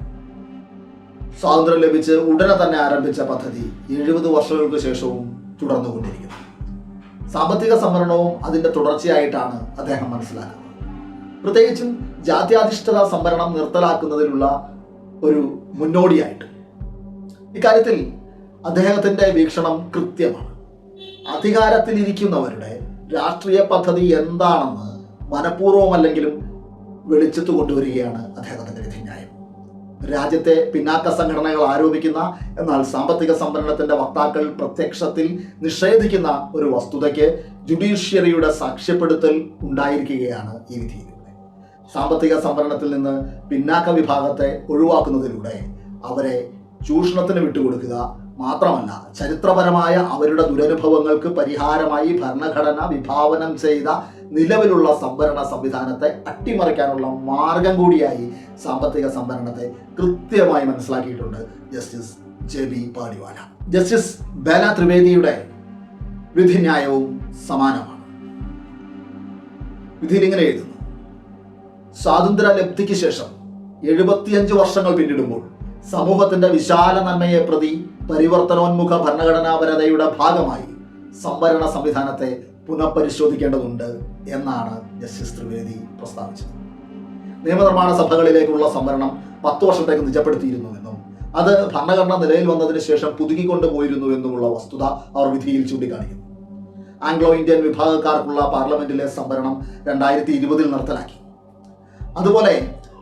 സ്വാതന്ത്ര്യം ലഭിച്ച് ഉടനെ തന്നെ ആരംഭിച്ച പദ്ധതി എഴുപത് വർഷങ്ങൾക്ക് ശേഷവും തുടർന്നുകൊണ്ടിരിക്കുന്നു. സാമ്പത്തിക സംവരണവും അതിന്റെ തുടർച്ചയായിട്ടാണ് അദ്ദേഹം മനസ്സിലാക്കുന്നത്. പ്രത്യേകിച്ചും ജാത്യാധിഷ്ഠിത സംവരണം നിർത്തലാക്കുന്നതിലുള്ള ഒരു മുന്നോടിയായിട്ട്. ഇക്കാര്യത്തിൽ അദ്ദേഹത്തിന്റെ വീക്ഷണം കൃത്യമാണ്. അധികാരത്തിലിരിക്കുന്നവരുടെ രാഷ്ട്രീയ പദ്ധതി എന്താണെന്ന് മനഃപൂർവം അല്ലെങ്കിലും വെളിച്ചത്ത് കൊണ്ടുവരികയാണ് അദ്ദേഹത്തിന്റെ വിധിന്യായം. രാജ്യത്തെ പിന്നാക്ക സംഘടനകൾ ആരോപിക്കുന്ന എന്നാൽ സാമ്പത്തിക സംവരണത്തിന്റെ വക്താക്കൾ പ്രത്യക്ഷത്തിൽ നിഷേധിക്കുന്ന ഒരു വസ്തുതയ്ക്ക് ജുഡീഷ്യറിയുടെ സാക്ഷ്യപ്പെടുത്തൽ ഉണ്ടായിരിക്കുകയാണ് ഈ വിധിയിലൂടെ സാമ്പത്തിക സംവരണത്തിൽ നിന്ന് പിന്നാക്ക വിഭാഗത്തെ ഒഴിവാക്കുന്നതിലൂടെ അവരെ ചൂഷണത്തിന് വിട്ടുകൊടുക്കുക മാത്രമല്ല ചരിത്രപരമായ അവരുടെ ദുരനുഭവങ്ങൾക്ക് പരിഹാരമായി ഭരണഘടന വിഭാവനം ചെയ്ത നിലവിലുള്ള സംവരണ സംവിധാനത്തെ അട്ടിമറിക്കാനുള്ള മാർഗം കൂടിയായി സാമ്പത്തിക സംവരണത്തെ കൃത്യമായി മനസ്സിലാക്കിയിട്ടുണ്ട് justice J B Pardiwala. Justice Bela ത്രിവേദിയുടെ വിധിന്യായവും സമാനമാണ്. വിധിയിൽ ഇങ്ങനെ എഴുതുന്നു. സ്വാതന്ത്ര്യ ലബ്ധിക്ക് ശേഷം എഴുപത്തിയഞ്ച് വർഷങ്ങൾ പിന്നിടുമ്പോൾ സമൂഹത്തിന്റെ വിശാല നന്മയെ പ്രതി പരിവർത്തനോന്മുഖ ഭരണഘടനാപരതയുടെ ഭാഗമായി സംവരണ സംവിധാനത്തെ പുനഃപരിശോധിക്കേണ്ടതുണ്ട് എന്നാണ് ജസ്റ്റിസ് ത്രിവേദി പ്രസ്താവിച്ചത്. നിയമനിർമ്മാണ സഭകളിലേക്കുള്ള സംവരണം പത്ത് വർഷത്തേക്ക് നിജപ്പെടുത്തിയിരുന്നുവെന്നും അത് ഭരണഘടന നിലയിൽ വന്നതിന് ശേഷം പുതുക്കിക്കൊണ്ടുപോയിരുന്നു എന്നുമുള്ള വസ്തുത അവർ വിധിയിൽ ചൂണ്ടിക്കാണിക്കുന്നു. ആംഗ്ലോ ഇന്ത്യൻ വിഭാഗക്കാർക്കുള്ള പാർലമെന്റിലെ സംവരണം രണ്ടായിരത്തി ഇരുപതിൽ നിർത്തലാക്കി. അതുപോലെ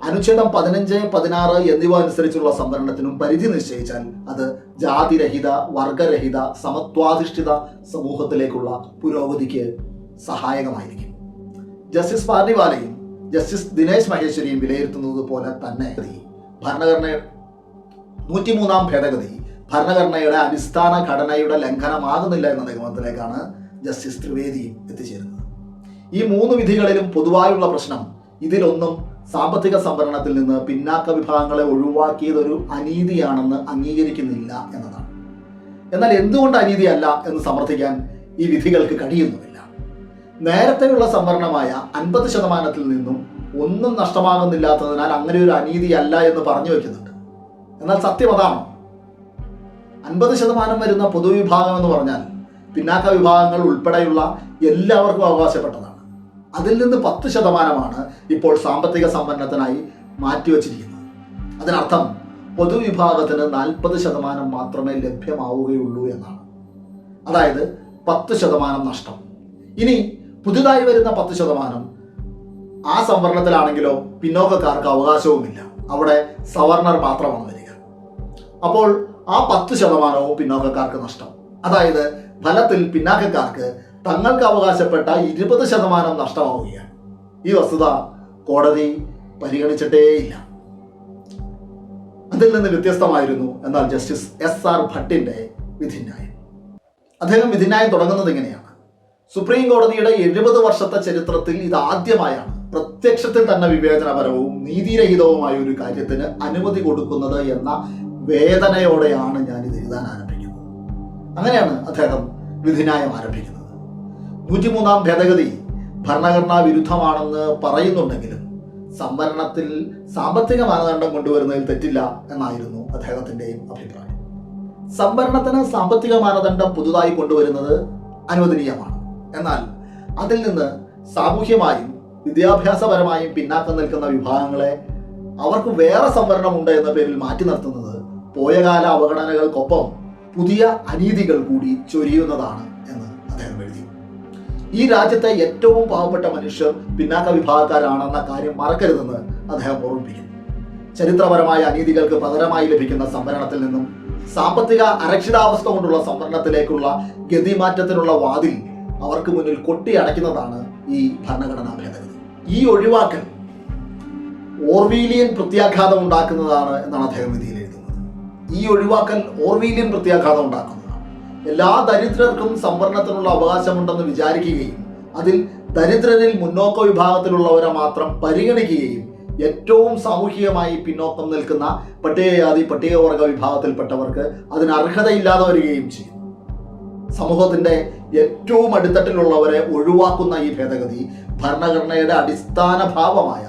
അനുച്ഛേദം പതിനഞ്ച് പതിനാറ് എന്നിവ അനുസരിച്ചുള്ള സംവരണത്തിനും പരിധി നിശ്ചയിച്ചാൽ അത് ജാതിരഹിത വർഗരഹിത സമത്വാധിഷ്ഠിത സമൂഹത്തിലേക്കുള്ള പുരോഗതിക്ക് സഹായകമായിരിക്കും. ജസ്റ്റിസ് പാർണിവാലയും ജസ്റ്റിസ് ദിനേശ് മഹേശ്വരിയും വിലയിരുത്തുന്നത് പോലെ തന്നെ ഭരണഘടന നൂറ്റിമൂന്നാം ഭേദഗതി ഭരണഘടനയുടെ അടിസ്ഥാന ഘടനയുടെ ലംഘനമാകുന്നില്ല എന്ന നിഗമനത്തിലേക്കാണ് ജസ്റ്റിസ് ത്രിവേദിയും എത്തിച്ചേരുന്നത്. ഈ മൂന്ന് വിധികളിലും പൊതുവായുള്ള പ്രശ്നം ഇതിലൊന്നും സാമ്പത്തിക സംവരണത്തിൽ നിന്ന് പിന്നാക്ക വിഭാഗങ്ങളെ ഒഴിവാക്കിയതൊരു അനീതിയാണെന്ന് അംഗീകരിക്കുന്നില്ല എന്നതാണ്. എന്നാൽ എന്തുകൊണ്ട് അനീതിയല്ല എന്ന് സമർത്ഥിക്കാൻ ഈ വിധികൾക്ക് കഴിയുന്നുമില്ല. നേരത്തെയുള്ള സംവരണമായ അൻപത് ശതമാനത്തിൽ നിന്നും ഒന്നും നഷ്ടമാകുന്നില്ലാത്തതിനാൽ അങ്ങനെ ഒരു അനീതിയല്ല എന്ന് പറഞ്ഞു വയ്ക്കുന്നുണ്ട് എന്നാൽ സത്യം അതാണോ. അൻപത് ശതമാനം വരുന്ന പൊതുവിഭാഗം എന്ന് പറഞ്ഞാൽ പിന്നാക്ക വിഭാഗങ്ങൾ ഉൾപ്പെടെയുള്ള എല്ലാവർക്കും അവകാശപ്പെട്ടതാണ്. അതിൽ നിന്ന് പത്ത് ശതമാനമാണ് ഇപ്പോൾ സാമ്പത്തിക സമ്പന്നത്തിനായി മാറ്റിവെച്ചിരിക്കുന്നത്. അതിനർത്ഥം പൊതുവിഭാഗത്തിന് നാൽപ്പത് ശതമാനം മാത്രമേ ലഭ്യമാവുകയുള്ളൂ എന്നാണ്. അതായത് പത്ത് ശതമാനം നഷ്ടം. ഇനി പുതുതായി വരുന്ന പത്ത് ശതമാനം ആ സംവരണത്തിലാണെങ്കിലോ പിന്നോക്കക്കാർക്ക് അവകാശവുമില്ല. അവിടെ സവർണർ മാത്രമാണ് വരിക. അപ്പോൾ ആ പത്ത് ശതമാനവും പിന്നോക്കക്കാർക്ക് നഷ്ടം. അതായത് ഫലത്തിൽ പിന്നാക്കക്കാർക്ക് തങ്ങൾക്ക് അവകാശപ്പെട്ട ഇരുപത് ശതമാനം നഷ്ടമാവുകയാണ്. ഈ വസ്തുത കോടതി പരിഗണിച്ചിട്ടേയില്ല. അതിൽ നിന്ന് വ്യത്യസ്തമായിരുന്നു എന്നാൽ ജസ്റ്റിസ് എസ് ആർ ഭട്ടിന്റെ വിധിന്യായം. അദ്ദേഹം വിധിന്യായം തുടങ്ങുന്നത് ഇങ്ങനെയാണ്. സുപ്രീം കോടതിയുടെ എഴുപത് വർഷത്തെ ചരിത്രത്തിൽ ഇത് ആദ്യമായാണ് പ്രത്യക്ഷത്തിൽ തന്നെ വിവേചനപരവും നീതിരഹിതവുമായ ഒരു കാര്യത്തിന് അനുമതി കൊടുക്കുന്നത് എന്ന വേദനയോടെയാണ് ഞാൻ ഇത് എഴുതാൻ ആരംഭിക്കുന്നത്. അങ്ങനെയാണ് അദ്ദേഹം വിധിന്യായം ആരംഭിക്കുന്നത്. നൂറ്റിമൂന്നാം ഭേദഗതി ഭരണഘടനാ വിരുദ്ധമാണെന്ന് പറയുന്നുണ്ടെങ്കിലും സംവരണത്തിൽ സാമ്പത്തിക മാനദണ്ഡം കൊണ്ടുവരുന്നതിൽ തെറ്റില്ല എന്നായിരുന്നു അദ്ദേഹത്തിന്റെയും അഭിപ്രായം. സംവരണത്തിന് സാമ്പത്തിക മാനദണ്ഡം പുതുതായി കൊണ്ടുവരുന്നത് അനുവദനീയമാണ്. എന്നാൽ അതിൽ നിന്ന് സാമൂഹ്യമായും വിദ്യാഭ്യാസപരമായും പിന്നാക്കം നിൽക്കുന്ന വിഭാഗങ്ങളെ അവർക്ക് വേറെ സംവരണമുണ്ട് എന്ന പേരിൽ മാറ്റി നിർത്തുന്നത് പോയകാല അവഗണനകൾക്കൊപ്പം പുതിയ അനീതികൾ കൂടി ചൊരിയുന്നതാണ് ഈ രാജ്യത്തെ ഏറ്റവും പാവപ്പെട്ട മനുഷ്യർ പിന്നാക്ക വിഭാഗക്കാരാണെന്ന കാര്യം മറക്കരുതെന്ന് അദ്ദേഹം ഓർമ്മിപ്പിക്കുന്നു. ചരിത്രപരമായ അനീതികൾക്ക് പകരമായി ലഭിക്കുന്ന സംവരണത്തിൽ നിന്നും സാമ്പത്തിക അരക്ഷിതാവസ്ഥ കൊണ്ടുള്ള സംവരണത്തിലേക്കുള്ള ഗതിമാറ്റത്തിനുള്ള വാതിൽ അവർക്ക് മുന്നിൽ കൊട്ടിയടയ്ക്കുന്നതാണ് ഈ ഭരണഘടനാ ഭേദഗതി. ഈ ഒഴിവാക്കൽ ഓർവീലിയൻ പ്രത്യാഘാതം ഉണ്ടാക്കുന്നതാണ് എന്നാണ് അദ്ദേഹം വിധിയിൽ എഴുതുന്നത്. ഈ ഒഴിവാക്കൽ ഓർവീലിയൻ പ്രത്യാഘാതം ഉണ്ടാക്കുന്നതാണ് എല്ലാ ദരിദ്രർക്കും സംവരണത്തിനുള്ള അവകാശമുണ്ടെന്ന് വിചാരിക്കുകയും അതിൽ ദരിദ്രരിൽ മുന്നോക്ക വിഭാഗത്തിലുള്ളവരെ മാത്രം പരിഗണിക്കുകയും ഏറ്റവും സാമൂഹികമായി പിന്നോക്കം നിൽക്കുന്ന പട്ടികജാതി പട്ടികവർഗ വിഭാഗത്തിൽപ്പെട്ടവർക്ക് അതിന് അർഹതയില്ലാതെ വരികയും ചെയ്യും. സമൂഹത്തിന്റെ ഏറ്റവും അടിത്തട്ടിലുള്ളവരെ ഒഴിവാക്കുന്ന ഈ ഭേദഗതി ഭരണഘടനയുടെ അടിസ്ഥാന ഭാവമായ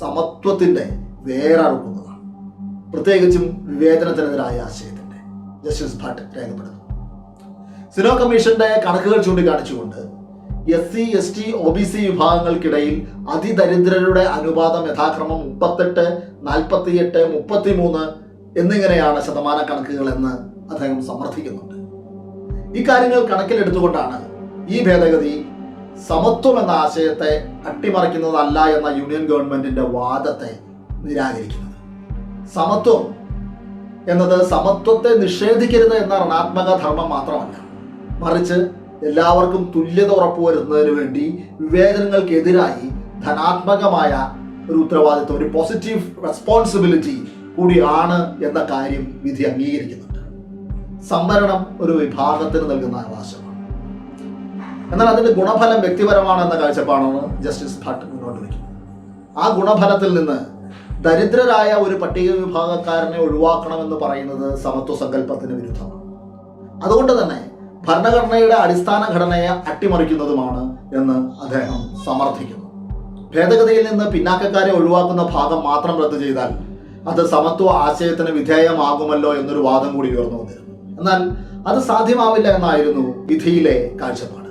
സമത്വത്തിന്റെ വേററുക്കുന്നതാണ് പ്രത്യേകിച്ചും വിവേചനത്തിനെതിരായ ആശയത്തിന്റെ. ജസ്റ്റിസ് ഭട്ട് രേഖപ്പെടുത്തുന്നു. സിനോ കമ്മീഷന്റെ കണക്കുകൾ ചൂണ്ടിക്കാണിച്ചുകൊണ്ട് S C S T O B C വിഭാഗങ്ങൾക്കിടയിൽ അതിദരിദ്രരുടെ അനുപാതം യഥാക്രമം മുപ്പത്തെട്ട് നാൽപ്പത്തിയെട്ട് മുപ്പത്തിമൂന്ന് എന്നിങ്ങനെയാണ് ശതമാന കണക്കുകൾ എന്ന് അദ്ദേഹം സമർത്ഥിക്കുന്നുണ്ട്. ഇക്കാര്യങ്ങൾ കണക്കിലെടുത്തുകൊണ്ടാണ് ഈ ഭേദഗതി സമത്വം എന്ന ആശയത്തെ അട്ടിമറിക്കുന്നതല്ല എന്ന യൂണിയൻ ഗവൺമെന്റിന്റെ വാദത്തെ നിരാകരിക്കുന്നത്. സമത്വം എന്നത് സമത്വത്തെ നിഷേധിക്കരുത് എന്ന ഋണാത്മക ധർമ്മം മാത്രമല്ല മറിച്ച് എല്ലാവർക്കും തുല്യത ഉറപ്പുവരുത്തുന്നതിന് വേണ്ടി വിവേചനങ്ങൾക്കെതിരായി ധനാത്മകമായ ഒരു ഉത്തരവാദിത്വം ഒരു പോസിറ്റീവ് റെസ്പോൺസിബിലിറ്റി കൂടിയാണ് എന്ന കാര്യം വിധി അംഗീകരിക്കുന്നുണ്ട്. സംവരണം ഒരു വിഭാഗത്തിന് നൽകുന്ന അവകാശമാണ്. എന്നാൽ അതിന്റെ ഗുണഫലം വ്യക്തിപരമാണ് എന്ന കാഴ്ചപ്പാടാണ് ജസ്റ്റിസ് ഭട്ട് മുന്നോട്ട് വയ്ക്കുന്നത്. ആ ഗുണഫലത്തിൽ നിന്ന് ദരിദ്രരായ ഒരു പട്ടിക വിഭാഗക്കാരനെ ഒഴിവാക്കണമെന്ന് പറയുന്നത് സമത്വ സങ്കല്പത്തിന് വിരുദ്ധമാണ്. അതുകൊണ്ട് തന്നെ ഭരണഘടനയുടെ അടിസ്ഥാന ഘടനയെ അട്ടിമറിക്കുന്നതുമാണ് എന്ന് അദ്ദേഹം സമർത്ഥിക്കുന്നു. ഭേദഗതിയിൽ നിന്ന് പിന്നാക്കക്കാരെ ഒഴിവാക്കുന്ന ഭാഗം മാത്രം റദ്ദു ചെയ്താൽ അത് സമത്വ ആശയത്തിന് വിധേയമാകുമല്ലോ എന്നൊരു വാദം കൂടി ഉയർന്നു വന്നിരുന്നു. എന്നാൽ അത് സാധ്യമാവില്ല എന്നായിരുന്നു വിധിയിലെ കാഴ്ചപ്പാട്.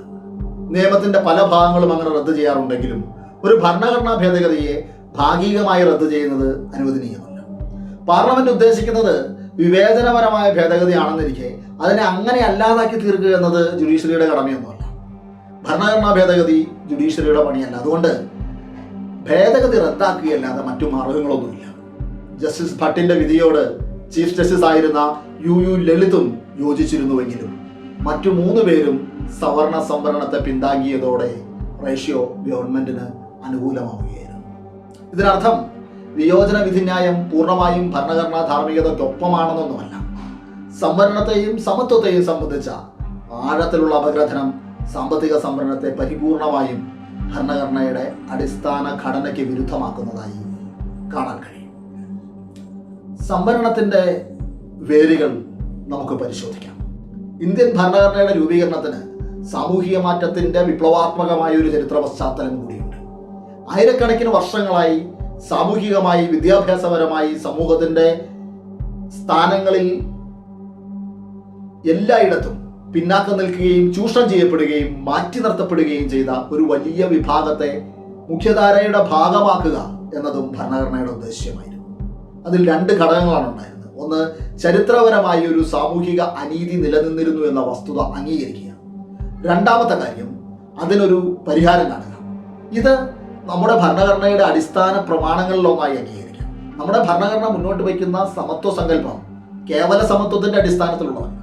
നിയമത്തിന്റെ പല ഭാഗങ്ങളും അങ്ങനെ റദ്ദു ചെയ്യാറുണ്ടെങ്കിലും ഒരു ഭരണഘടനാ ഭേദഗതിയെ ഭാഗികമായി റദ്ദു ചെയ്യുന്നത് അനുവദനീയമല്ല. പാർലമെന്റ് ഉദ്ദേശിക്കുന്നത് വിവേചനപരമായ ഭേദഗതിയാണെന്നിരിക്കെ അതിനെ അങ്ങനെ അല്ലാതാക്കി തീർക്കുക എന്നത് ജുഡീഷ്യറിയുടെ കടമയൊന്നുമല്ല. ഭരണഘടനാ ഭേദഗതി ജുഡീഷ്യറിയുടെ പണിയല്ല. അതുകൊണ്ട് ഭേദഗതി റദ്ദാക്കുകയല്ലാതെ മറ്റു മാർഗങ്ങളൊന്നുമില്ല. ജസ്റ്റിസ് ഭട്ടിന്റെ വിധിയോട് ചീഫ് ജസ്റ്റിസ് ആയിരുന്ന യു യു ലളിതും യോജിച്ചിരുന്നുവെങ്കിലും മറ്റു മൂന്ന് പേരും സവർണ സംവരണത്തെ പിന്താങ്ങിയതോടെ റേഷ്യോ ഗവൺമെന്റിന് അനുകൂലമാവുകയായിരുന്നു. ഇതിനർത്ഥം വിയോജന വിധിന്യായം പൂർണമായും ഭരണഘടനാ ധാർമ്മികതയ്ക്കൊപ്പമാണെന്നൊന്നുമല്ല. സംവരണത്തെയും സമത്വത്തെയും സംബന്ധിച്ച ആഴത്തിലുള്ള അപഗ്രഥനം സാമ്പത്തിക സംവരണത്തെ പരിപൂർണമായും ഭരണഘടനയുടെ അടിസ്ഥാന ഘടനയ്ക്ക് വിരുദ്ധമാക്കുന്നതായി കാണാൻ കഴിയും. സംവരണത്തിന്റെ വേരുകൾ നമുക്ക് പരിശോധിക്കാം. ഇന്ത്യൻ ഭരണഘടനയുടെ രൂപീകരണത്തിന് സാമൂഹിക മാറ്റത്തിന്റെ വിപ്ലവാത്മകമായ ഒരു ചരിത്ര പശ്ചാത്തലം കൂടിയുണ്ട്. ആയിരക്കണക്കിന് വർഷങ്ങളായി സാമൂഹികമായി വിദ്യാഭ്യാസപരമായി സമൂഹത്തിന്റെ സ്ഥാനങ്ങളിൽ എല്ലായിടത്തും പിന്നാക്കം നിൽക്കുകയും ചൂഷണം ചെയ്യപ്പെടുകയും മാറ്റി നിർത്തപ്പെടുകയും ചെയ്ത ഒരു വലിയ വിഭാഗത്തെ മുഖ്യധാരയുടെ ഭാഗമാക്കുക എന്നതും ഭരണഘടനയുടെ ഉദ്ദേശ്യമായിരുന്നു. അതിൽ രണ്ട് ഘടകങ്ങളാണ് ഉണ്ടായിരുന്നത്. ഒന്ന് ചരിത്രപരമായി ഒരു സാമൂഹിക അനീതി നിലനിന്നിരുന്നു എന്ന വസ്തുത അംഗീകരിക്കുക. രണ്ടാമത്തെ കാര്യം അതിനൊരു പരിഹാരം കാണുക. ഇത് നമ്മുടെ ഭരണഘടനയുടെ അടിസ്ഥാന പ്രമാണങ്ങളിലൊന്നായി അംഗീകരിക്കാം. നമ്മുടെ ഭരണഘടന മുന്നോട്ട് വയ്ക്കുന്ന സമത്വ സങ്കല്പം കേവല സമത്വത്തിന്റെ അടിസ്ഥാനത്തിലുള്ളതല്ല.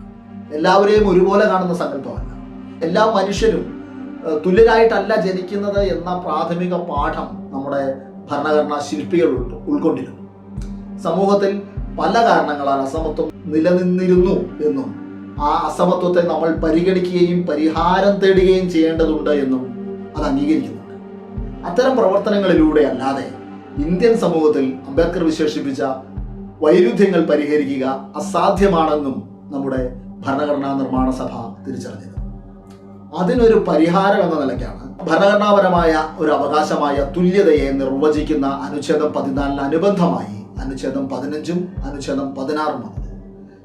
എല്ലാവരെയും ഒരുപോലെ കാണുന്ന സങ്കല്പമല്ല. എല്ലാ മനുഷ്യരും തുല്യരായിട്ടല്ല ജനിക്കുന്നത് എന്ന പ്രാഥമിക പാഠം നമ്മുടെ ഭരണഘടനാ ശില്പികൾ ഉൾക്കൊണ്ടിരുന്നു. സമൂഹത്തിൽ പല കാരണങ്ങളാൽ അസമത്വം നിലനിന്നിരുന്നു എന്നും ആ അസമത്വത്തെ നമ്മൾ പരിഗണിക്കുകയും പരിഹാരം തേടുകയും ചെയ്യേണ്ടതുണ്ട് എന്നും അത് അംഗീകരിക്കുന്നുണ്ട് അത്തരം പ്രവർത്തനങ്ങളിലൂടെ അല്ലാതെ ഇന്ത്യൻ സമൂഹത്തിൽ അംബേദ്കർ വിശേഷിപ്പിച്ച വൈരുദ്ധ്യങ്ങൾ പരിഹരിക്കുക അസാധ്യമാണെന്നും നമ്മുടെ ഭരണഘടനാ നിർമ്മാണ സഭ തിരിച്ചറിഞ്ഞത് അതിനൊരു പരിഹാരം എന്ന നിലയ്ക്കാണ് ഭരണഘടനാപരമായ ഒരു അവകാശമായ തുല്യതയെ നിർവചിക്കുന്ന അനുച്ഛേദം പതിനാലിന് അനുബന്ധമായി അനുച്ഛേദം പതിനഞ്ചും അനുച്ഛേദം പതിനാറും വന്നത്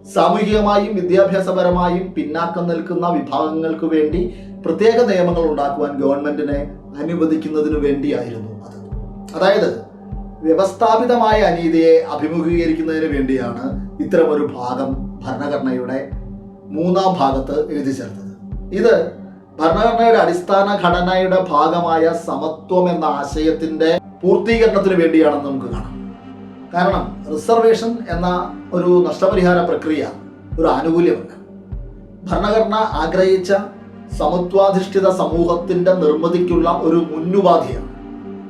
സാമൂഹികമായും വിദ്യാഭ്യാസപരമായും പിന്നാക്കം നിൽക്കുന്ന വിഭാഗങ്ങൾക്ക് വേണ്ടി പ്രത്യേക നിയമങ്ങൾ ഉണ്ടാക്കുവാൻ ഗവൺമെന്റിനെ അനുവദിക്കുന്നതിനു വേണ്ടിയായിരുന്നു അത്. അതായത് വ്യവസ്ഥാപിതമായ അനീതിയെ അഭിമുഖീകരിക്കുന്നതിന് വേണ്ടിയാണ് ഇത്തരമൊരു ഭാഗം ഭരണഘടനയുടെ മൂന്നാം ഭാഗത്ത് എഴുതി ചേർത്തത്. ഇത് ഭരണഘടനയുടെ അടിസ്ഥാന ഘടനയുടെ ഭാഗമായ സമത്വം എന്ന ആശയത്തിന്റെ പൂർത്തീകരണത്തിന് വേണ്ടിയാണെന്ന് നമുക്ക് കാണാം. കാരണം റിസർവേഷൻ എന്ന ഒരു നഷ്ടപരിഹാര പ്രക്രിയ ഒരു ആനുകൂല്യമല്ല. ഭരണഘടന ആഗ്രഹിച്ച സമത്വാധിഷ്ഠിത സമൂഹത്തിന്റെ നിർമ്മിതിക്കുള്ള ഒരു മുന്നുപാധിയാണ്.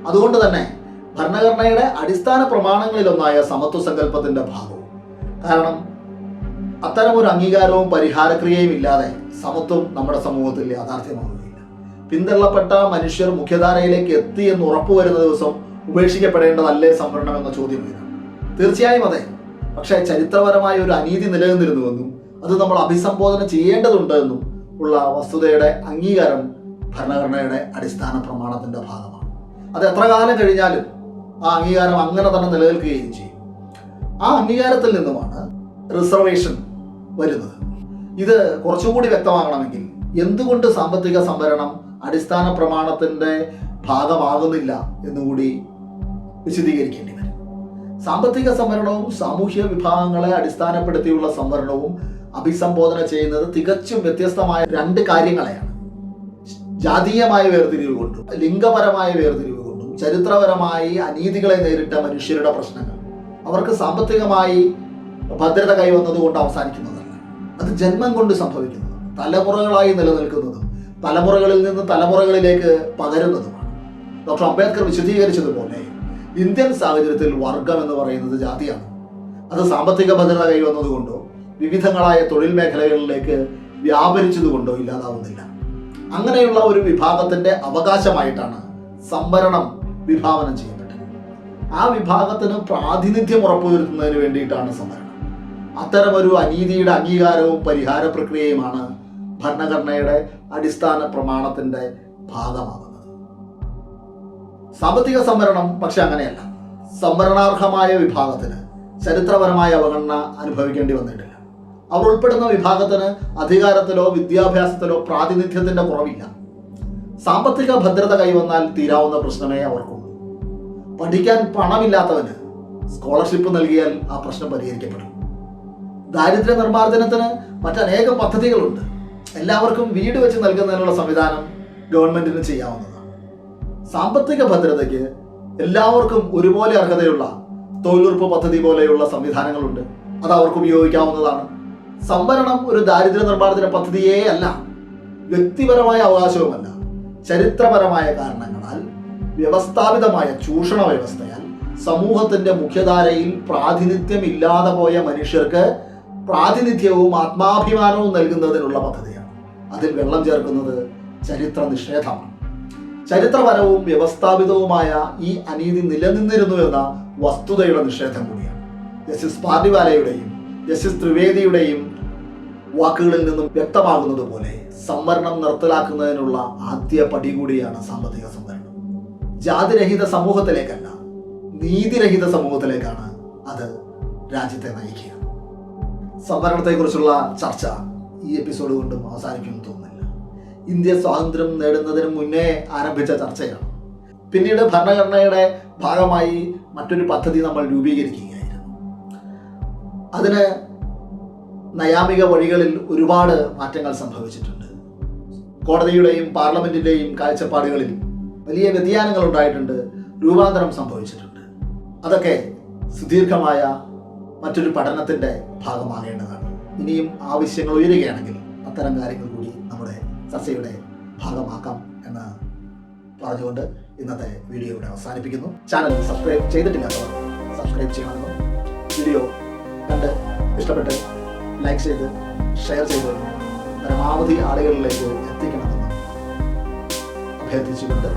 അതുകൊണ്ട് തന്നെ ഭരണഘടനയുടെ അടിസ്ഥാന പ്രമാണങ്ങളിലൊന്നായ സമത്വ സങ്കല്പത്തിന്റെ ഭാഗവും. കാരണം അത്തരം ഒരു അംഗീകാരവും പരിഹാരക്രിയയും ഇല്ലാതെ സമത്വം നമ്മുടെ സമൂഹത്തിൽ യാഥാർത്ഥ്യമാവുകയില്ല. പിന്തള്ളപ്പെട്ട മനുഷ്യർ മുഖ്യധാരയിലേക്ക് എത്തി എന്ന് ഉറപ്പുവരുന്ന ദിവസം ഉപേക്ഷിക്കപ്പെടേണ്ടതല്ലേ സംവരണം എന്ന ചോദ്യം വരും. തീർച്ചയായും അതെ. പക്ഷേ ചരിത്രപരമായ ഒരു അനീതി നിലനിന്നിരുന്നുവെന്നും അത് നമ്മൾ അഭിസംബോധന ചെയ്യേണ്ടതുണ്ട് എന്നും ഉള്ള വസ്തുതയുടെ അംഗീകാരം ഭരണഘടനയുടെ അടിസ്ഥാന പ്രമാണത്തിന്റെ ഭാഗമാണ്. അത് എത്ര കാലം കഴിഞ്ഞാലും ആ അംഗീകാരം അങ്ങനെ തന്നെ നിലനിൽക്കുകയും ചെയ്യും. ആ അംഗീകാരത്തിൽ നിന്നുമാണ് റിസർവേഷൻ വരുന്നത്. ഇത് കുറച്ചുകൂടി വ്യക്തമാകണമെങ്കിൽ എന്തുകൊണ്ട് സാമ്പത്തിക സംവരണം അടിസ്ഥാന പ്രമാണത്തിന്റെ ഭാഗമാകുന്നില്ല എന്നുകൂടി വിശദീകരിക്കേണ്ടി വരും. സാമ്പത്തിക സംവരണവും സാമൂഹ്യ വിഭാഗങ്ങളെ അടിസ്ഥാനപ്പെടുത്തിയുള്ള സംവരണവും അഭിസംബോധന ചെയ്യുന്നത് തികച്ചും വ്യത്യസ്തമായ രണ്ട് കാര്യങ്ങളെയാണ്. ജാതീയമായ വേർതിരിവ് കൊണ്ടും ലിംഗപരമായ വേർതിരിവ് കൊണ്ടും ചരിത്രപരമായി അനീതികളെ നേരിട്ട മനുഷ്യരുടെ പ്രശ്നങ്ങൾ. അവർക്ക് സാമ്പത്തികമായി ഭദ്രത കൈവന്നതുകൊണ്ട് അവസാനിക്കുന്നതല്ല. അത് ജന്മം കൊണ്ട് സംഭവിക്കുന്നു തലമുറകളായി നിലനിൽക്കുന്നതും തലമുറകളിൽ നിന്ന് തലമുറകളിലേക്ക് പകരുന്നതുമാണ്. ഡോക്ടർ അംബേദ്കർ വിശദീകരിച്ചതുപോലെ ഇന്ത്യൻ സാഹചര്യത്തിൽ വർഗം എന്ന് പറയുന്നത് ജാതിയാണ്. അത് സാമ്പത്തിക ഭദ്രത കൈവന്നതുകൊണ്ടോ വിവിധങ്ങളായ തൊഴിൽ മേഖലകളിലേക്ക് വ്യാപരിച്ചതുകൊണ്ടോ ഇല്ലാതാവുന്നില്ല. അങ്ങനെയുള്ള ഒരു വിഭാഗത്തിന്റെ അവകാശമായിട്ടാണ് സംവരണം വിഭാവനം ചെയ്യപ്പെട്ടത്. ആ വിഭാഗത്തിന് പ്രാതിനിധ്യം ഉറപ്പുവരുത്തുന്നതിന് വേണ്ടിയിട്ടാണ് സംവരണം. അത്തരമൊരു അനീതിയുടെ അംഗീകാരവും പരിഹാര പ്രക്രിയയുമാണ് ഭരണഘടനയുടെ അടിസ്ഥാന പ്രമാണത്തിന്റെ ഭാഗമാകുന്നത്. സാമ്പത്തിക സംവരണം പക്ഷെ അങ്ങനെയല്ല. സംവരണാർഹമായ വിഭാഗത്തിന് ചരിത്രപരമായ അവഗണന അനുഭവിക്കേണ്ടി വന്നിട്ടില്ല. അവർ ഉൾപ്പെടുന്ന വിഭാഗത്തിന് അധികാരത്തിലോ വിദ്യാഭ്യാസത്തിലോ പ്രാതിനിധ്യത്തിന്റെ കുറവില്ല. സാമ്പത്തിക ഭദ്രത കൈവന്നാൽ തീരാവുന്ന പ്രശ്നമേ അവർക്കുള്ളൂ. പഠിക്കാൻ പണമില്ലാത്തവന് സ്കോളർഷിപ്പ് നൽകിയാൽ ആ പ്രശ്നം പരിഹരിക്കപ്പെടും. ദാരിദ്ര്യ നിർമ്മാർജനത്തിന് മറ്റനേകം പദ്ധതികളുണ്ട്. എല്ലാവർക്കും വീട് വെച്ച് നൽകുന്നതിനുള്ള സംവിധാനം ഗവൺമെന്റിന് ചെയ്യാവുന്നതാണ്. സാമ്പത്തിക ഭദ്രതയ്ക്ക് എല്ലാവർക്കും ഒരുപോലെ അർഹതയുള്ള തൊഴിലുറപ്പ് പദ്ധതി പോലെയുള്ള സംവിധാനങ്ങളുണ്ട്. അത് അവർക്ക് ഉപയോഗിക്കാവുന്നതാണ്. സംവരണം ഒരു ദാരിദ്ര്യ നിർമ്മാർജന പദ്ധതിയേ അല്ല. വ്യക്തിപരമായ അവകാശവുമല്ല. ചരിത്രപരമായ കാരണങ്ങളാൽ വ്യവസ്ഥാപിതമായ ചൂഷണ വ്യവസ്ഥയാൽ സമൂഹത്തിന്റെ മുഖ്യധാരയിൽ പ്രാതിനിധ്യം ഇല്ലാതെ പോയ മനുഷ്യർക്ക് പ്രാതിനിധ്യവും ആത്മാഭിമാനവും നൽകുന്നതിനുള്ള പദ്ധതിയാണ്. അതിൽ വെള്ളം ചേർക്കുന്നത് ചരിത്ര നിഷേധമാണ്. ചരിത്രപരവും വ്യവസ്ഥാപിതവുമായ ഈ അനീതി നിലനിന്നിരുന്നു എന്ന വസ്തുതയുടെ നിഷേധം കൂടിയാണ്. ജസ്റ്റിസ് പാർട്ടിവാലയുടെയും ജസ്റ്റിസ് ത്രിവേദിയുടെയും വാക്കുകളിൽ നിന്നും വ്യക്തമാകുന്നത് പോലെ സംവരണം നിർത്തലാക്കുന്നതിനുള്ള ആദ്യ പടി കൂടിയാണ് സാമ്പത്തിക സംവരണം. ജാതിരഹിത സമൂഹത്തിലേക്കല്ല നീതിരഹിത സമൂഹത്തിലേക്കാണ് അത് രാജ്യത്തെ നയിക്കുക. സംവരണത്തെക്കുറിച്ചുള്ള ചർച്ച ഈ എപ്പിസോഡ് കൊണ്ടും അവസാനിക്കുമെന്ന് തോന്നുന്നില്ല. ഇന്ത്യ സ്വാതന്ത്ര്യം നേടുന്നതിന് മുന്നേ ആരംഭിച്ച ചർച്ചയാണ്. പിന്നീട് ഭരണഘടനയുടെ ഭാഗമായി മറ്റൊരു പദ്ധതി നമ്മൾ രൂപീകരിക്കുകയായിരുന്നു അതിന് നയാമിക വഴികളിൽ ഒരുപാട് മാറ്റങ്ങൾ സംഭവിച്ചിട്ടുണ്ട്. കോടതിയുടെയും പാർലമെന്റിന്റെയും കാഴ്ചപ്പാടുകളിൽ വലിയ വ്യതിയാനങ്ങൾ ഉണ്ടായിട്ടുണ്ട് രൂപാന്തരം സംഭവിച്ചിട്ടുണ്ട്. അതൊക്കെ സുദീർഘമായ മറ്റൊരു പഠനത്തിന്റെ ഭാഗമാകേണ്ടതാണ്. ഇനിയും ആവശ്യങ്ങൾ ഉയരുകയാണെങ്കിൽ അത്തരം കാര്യങ്ങൾ കൂടി നമ്മുടെ ചർച്ചയുടെ ഭാഗമാക്കാം എന്ന് പറഞ്ഞുകൊണ്ട് ഇന്നത്തെ വീഡിയോ ഇവിടെ അവസാനിപ്പിക്കുന്നു. ചാനൽ സബ്സ്ക്രൈബ് ചെയ്തിട്ടില്ലാത്തവർ സബ്സ്ക്രൈബ് ചെയ്യണമെന്നും വീഡിയോ കണ്ട് ഇഷ്ടപ്പെട്ട് ലൈക്ക് ചെയ്ത് ഷെയർ ചെയ്ത് പരമാവധി ആളുകളിലേക്ക് എത്തിക്കണമെന്ന് അഭ്യർത്ഥിച്ചുകൊണ്ട്